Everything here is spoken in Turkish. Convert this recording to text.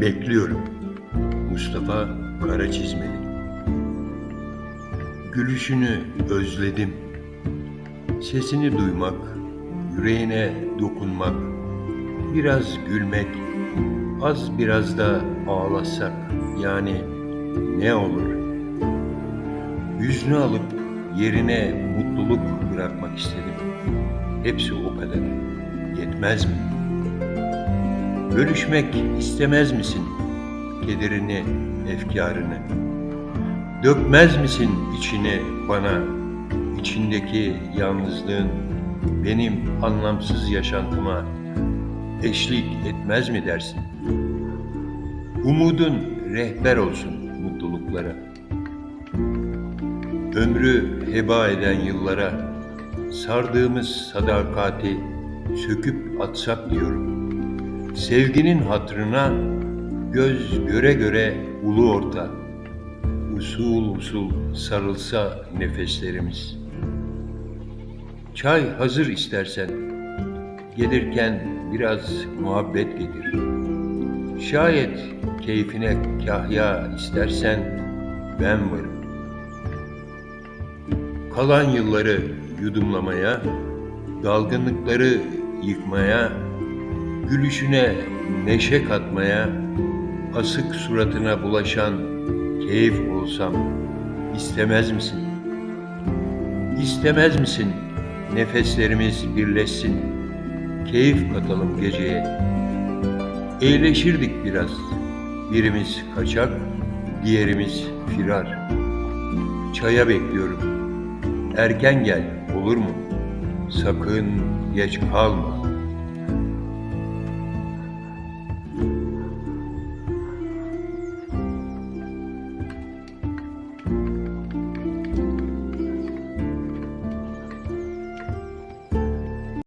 Bekliyorum. Mustafa Karaçizmeli Gülüşünü özledim. Sesini duymak, yüreğine dokunmak, biraz gülmek, az biraz da ağlasak yani ne olur? Hüznü alıp yerine mutluluk bırakmak istedim. Hepsi o kadar. Yetmez mi? Bölüşmek istemez misin kederini, efkarını? Dökmez misin içine bana içindeki yalnızlığın benim anlamsız yaşantıma eşlik etmez mi dersin? Umudun rehber olsun mutluluklara. Ömrü heba eden yıllara sardığımız sadakati söküp atsak diyorum. Sevginin hatrına göz göre göre ulu orta, usul usul sarılsa nefeslerimiz. Çay hazır istersen, gelirken biraz muhabbet getir. Şayet keyfine kahya istersen ben varım. Kalan yılları yudumlamaya, dalgınlıkları yıkmaya, gülüşüne neşe katmaya, asık suratına bulaşan keyif olsam istemez misin? İstemez misin nefeslerimiz birleşsin, keyif katalım geceye. Eğleşirdik biraz, birimiz kaçak, diğerimiz firar. Çaya bekliyorum, erken gel olur mu? Sakın geç kalma.